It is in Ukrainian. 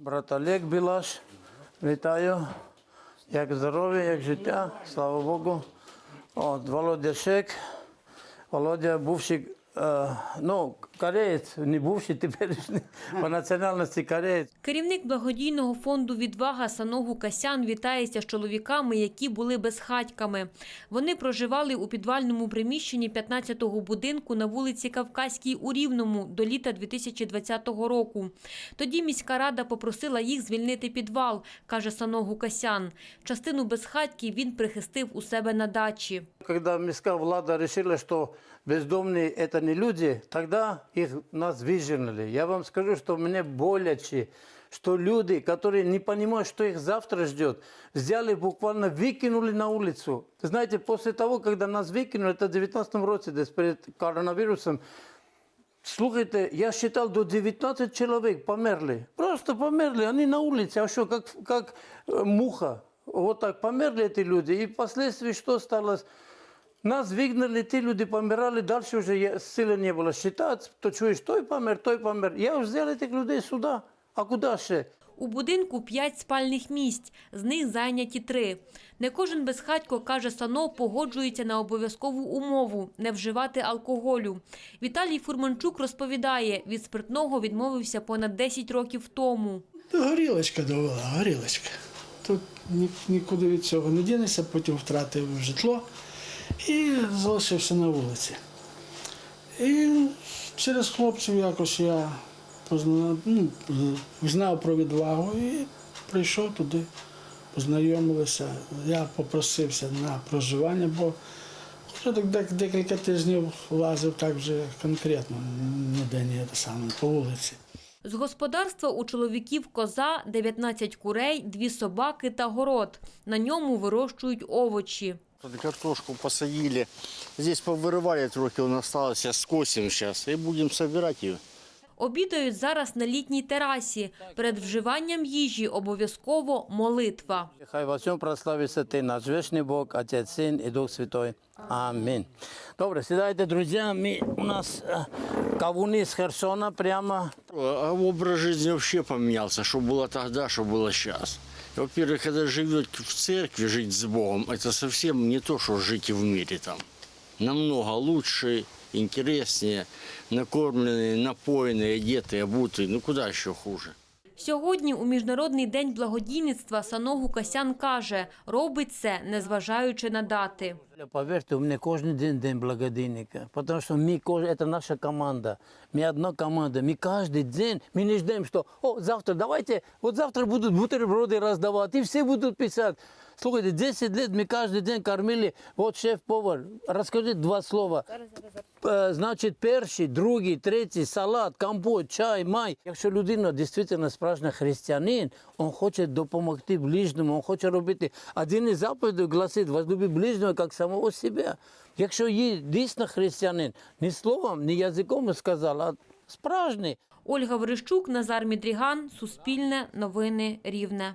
Брат Олег Білаш, вітаю. Як здоров'я, як життя, слава Богу. От, Володя Шек, Володя бувший, е, ну, кореєць, не бувший, теперішній, по національності кореєць. Керівник благодійного фонду Відвага Саногу Касян вітається з чоловіками, які були безхатьками. Вони проживали у підвальному приміщенні 15-го будинку на вулиці Кавказькій у Рівному до літа 2020 року. Тоді міська рада попросила їх звільнити підвал, каже Саногу Касян. Частину безхатьків він прихистив у себе на дачі. Когда міська влада решила, что бездомные это не люди, тогда их нас выжернули. Я вам скажу, что мне боляче, что люди, которые не понимают, что их завтра ждет, взяли буквально, выкинули на улицу. Знаете, после того, когда нас выкинули, это в 19 році, десь перед коронавирусом, Слухайте, я считал, до 19 человек померли. Просто померли, они на улице, а что, как, как э, муха. Вот так померли эти люди. И впоследствии что стало? Нас выгнали, те люди помирали, дальше уже я- силы не было считать, то чуешь, той помер, той помер. Я уже взял этих людей сюда. А куда ще? У будинку п'ять спальних місць, з них зайняті три. Не кожен безхатько, каже Сано, погоджується на обов'язкову умову – не вживати алкоголю. Віталій Фурманчук розповідає, від спиртного відмовився понад 10 років тому. Та горілочка довела, горілочка. Тут ні- нікуди від цього не дінешся, потім втратив житло і залишився на вулиці. І через хлопців якось я позна... ну, знав про відвагу і прийшов туди, познайомилися. Я попросився на проживання, бо вже так декілька тижнів лазив так вже конкретно, ніде не те саме, по вулиці. З господарства у чоловіків коза, 19 курей, дві собаки та город. На ньому вирощують овочі. Тут Картошку посадили. Здесь повырывали трохи, он остался, скосим сейчас и будем собирать ее. Обідають зараз на літній терасі. Перед вживанням їжі обов'язково молитва. Хай во всем прославится Ты, наш вечный Бог, Отец, Сын и Дух Святой. Аминь. Добре, сідайте, друзі. Ми, у нас э, кавуни з Херсона прямо. А образ жизни вообще поменялся, что было тогда, что было сейчас. Во-первых, когда живет в церкви, жить с Богом, это совсем не то, что жить в мире там. Намного лучше, интереснее, накормленные, напоенные, одетые, обутые. Ну куда еще хуже? Сьогодні у Міжнародний день благодійництва Саногу Касян каже, робить це, незважаючи на дати. Поверьте, у меня каждый день день благодійника, потому что мы, кож- это наша команда, мы одна команда, мы каждый день, мы не ждем, что, о, завтра давайте, вот завтра будут бутерброды раздавать, и все будут писать. Слушайте, 10 лет мы каждый день кормили, вот шеф-повар, расскажи два слова. Е, Значить, перший, другий, третій, салат, компот, чай, май. Якщо людина дійсно справжній християнин, він хоче допомогти ближньому, він хоче робити. Один із заповідей гласить, возлюби ближнього, як самого себе. Якщо є дійсно християнин, ні словом, ні язиком сказав, а справжній. Ольга Верещук, Назар Мідріган, Суспільне, Новини Рівне.